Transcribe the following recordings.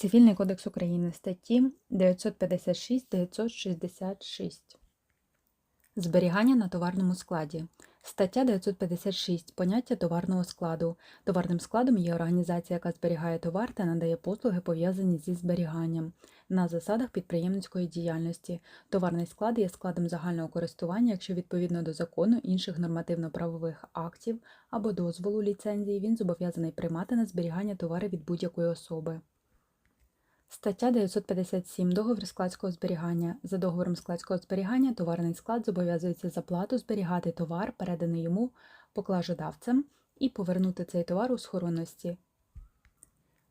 Цивільний кодекс України статті 956-966. Зберігання на товарному складі. Стаття 956. Поняття товарного складу. Товарним складом є організація, яка зберігає товар та надає послуги, пов'язані зі зберіганням на засадах підприємницької діяльності. Товарний склад є складом загального користування, якщо відповідно до закону, інших нормативно-правових актів або дозволу ліцензії він зобов'язаний приймати на зберігання товари від будь-якої особи. Стаття 957. Договір складського зберігання. За договором складського зберігання товарний склад зобов'язується за плату зберігати товар, переданий йому поклажодавцем, і повернути цей товар у схоронності.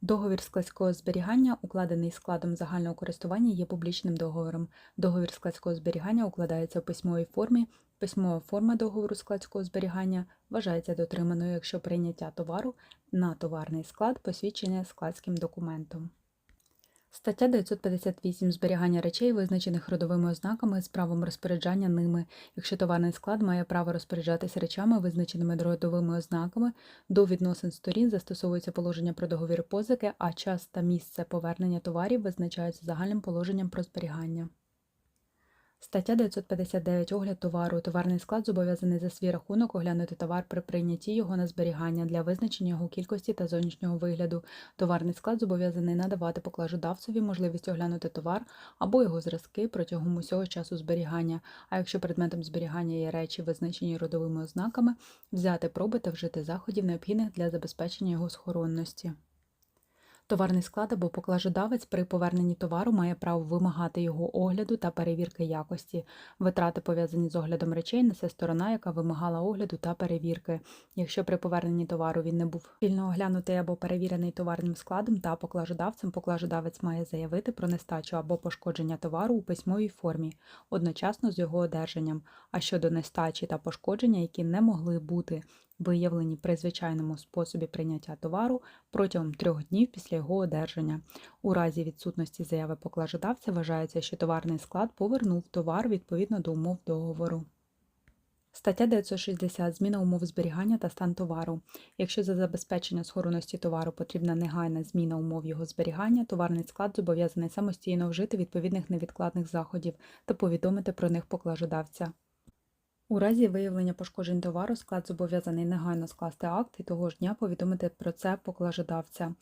Договір складського зберігання, укладений складом загального користування, є публічним договором. Договір складського зберігання укладається в письмовій формі. Письмова форма договору складського зберігання вважається дотриманою, якщо прийняття товару на товарний склад посвідчення складським документом. Стаття 958. Зберігання речей, визначених родовими ознаками з правом розпоряджання ними. Якщо товарний склад має право розпоряджатися речами, визначеними родовими ознаками, до відносин сторін застосовується положення про договір позики, а час та місце повернення товарів визначаються загальним положенням про зберігання. Стаття 959. Огляд товару. Товарний склад зобов'язаний за свій рахунок оглянути товар при прийнятті його на зберігання для визначення його кількості та зовнішнього вигляду. Товарний склад зобов'язаний надавати поклажодавцеві можливість оглянути товар або його зразки протягом усього часу зберігання. А якщо предметом зберігання є речі, визначені родовими ознаками, взяти проби та вжити заходів, необхідних для забезпечення його схоронності. Товарний склад або поклажодавець при поверненні товару має право вимагати його огляду та перевірки якості. Витрати, пов'язані з оглядом речей, несе сторона, яка вимагала огляду та перевірки. Якщо при поверненні товару він не був спільно оглянутий або перевірений товарним складом та поклажодавцем, поклажодавець має заявити про нестачу або пошкодження товару у письмовій формі, одночасно з його одержанням. А щодо нестачі та пошкодження, які не могли бути виявлені при звичайному способі прийняття товару протягом трьох днів після його одержання. У разі відсутності заяви поклажодавця вважається, що товарний склад повернув товар відповідно до умов договору. Стаття 960. Зміна умов зберігання та стан товару. Якщо за забезпечення схоронності товару потрібна негайна зміна умов його зберігання, товарний склад зобов'язаний самостійно вжити відповідних невідкладних заходів та повідомити про них поклажодавця. У разі виявлення пошкоджень товару склад зобов'язаний негайно скласти акт і того ж дня повідомити про це поклажедавця.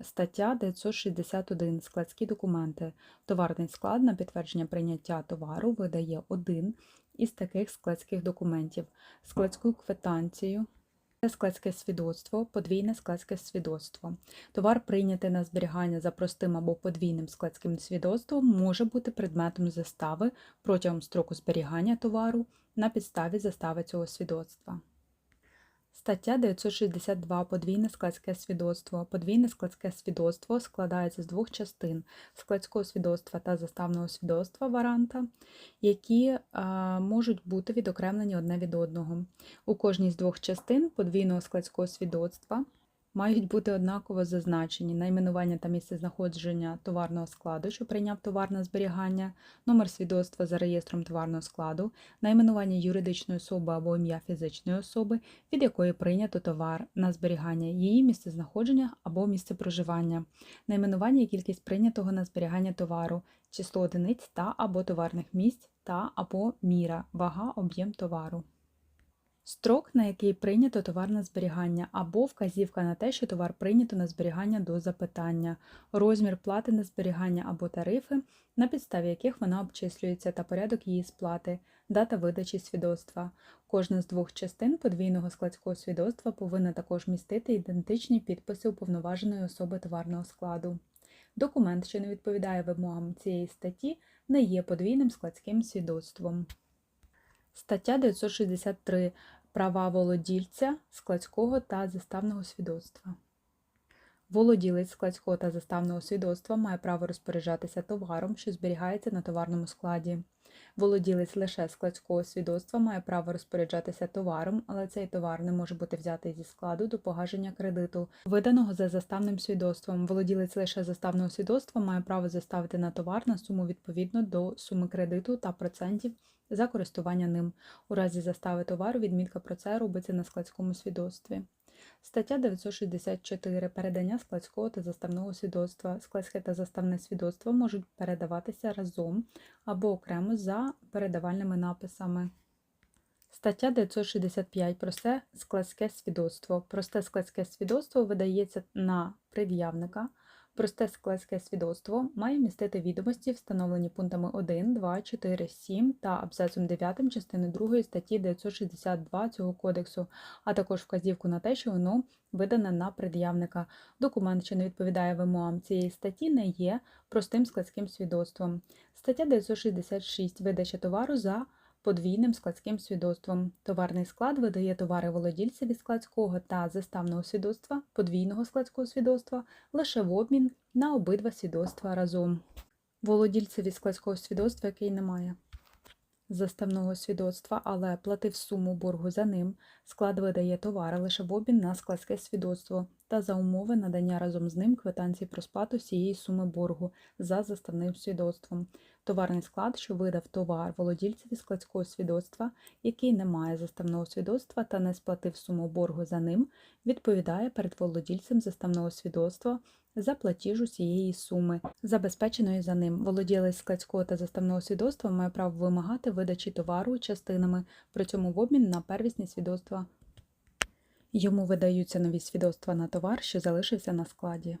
Стаття 961. Складські документи. Товарний склад на підтвердження прийняття товару видає один із таких складських документів: складську квитанцію. Складське свідоцтво, подвійне складське свідоцтво. Товар, прийнятий на зберігання за простим або подвійним складським свідоцтвом, може бути предметом застави протягом строку зберігання товару на підставі застави цього свідоцтва. Стаття 962. Подвійне складське свідоцтво. Подвійне складське свідоцтво складається з двох частин складського свідоцтва та заставного свідоцтва варанта, які а, можуть бути відокремлені одне від одного. У кожній з двох частин подвійного складського свідоцтва мають бути однаково зазначені найменування та місце знаходження товарного складу, що прийняв товар на зберігання, номер свідоцтва за реєстром товарного складу, найменування юридичної особи або ім'я фізичної особи, від якої прийнято товар на зберігання, її місце знаходження або місце проживання, найменування і кількість прийнятого на зберігання товару, число одиниць та або товарних місць та або міра, вага, об'єм товару. Строк, на який прийнято товар на зберігання, або вказівка на те, що товар прийнято на зберігання до запитання, розмір плати на зберігання або тарифи, на підставі яких вона обчислюється, та порядок її сплати, дата видачі свідоцтва. Кожна з двох частин подвійного складського свідоцтва повинна також містити ідентичні підписи уповноваженої особи товарного складу. Документ, що не відповідає вимогам цієї статті, не є подвійним складським свідоцтвом. Стаття 963. Права володільця складського та заставного свідоцтва. Володілець складського та заставного свідоцтва має право розпоряджатися товаром, що зберігається на товарному складі. Володілець лише складського свідоцтва має право розпоряджатися товаром, але цей товар не може бути взятий зі складу до погашення кредиту, виданого за заставним свідоцтвом. Володілець лише заставного свідоцтва має право заставити на товар на суму відповідно до суми кредиту та процентів за користування ним. У разі застави товару відмітка про це робиться на складському свідоцтві. Стаття 964. Передання складського та заставного свідоцтва. Складське та заставне свідоцтво можуть передаватися разом або окремо за передавальними написами. Стаття 965. Просте складське свідоцтво. Просте складське свідоцтво видається на пред'явника. Просте складське свідоцтво має містити відомості, встановлені пунктами 1, 2, 4, 7 та абзацом 9 частини 2 статті 962 цього кодексу, а також вказівку на те, що воно видане на пред'явника. Документ, що не відповідає вимогам цієї статті, не є простим складським свідоцтвом. Стаття 966. Видача товару за подвійним складським свідоцтвом. Товарний склад видає товари володільцеві складського та заставного свідоцтва, подвійного складського свідоцтва лише в обмін на обидва свідоцтва разом. Володільцеві складського свідоцтва, який не має заставного свідоцтва, але платив суму боргу за ним, склад видає товари лише в обмін на складське свідоцтво та за умови надання разом з ним квитанції про сплату всієї суми боргу за заставним свідоцтвом. Товарний склад, що видав товар володільцеві складського свідоцтва, який не має заставного свідоцтва та не сплатив суму боргу за ним, відповідає перед володільцем заставного свідоцтва за платіж усієї суми, забезпеченої за ним. Володілець складського та заставного свідоцтва має право вимагати видачі товару частинами, при цьому в обмін на первісні свідоцтва. Йому видаються нові свідоцтва на товар, що залишився на складі.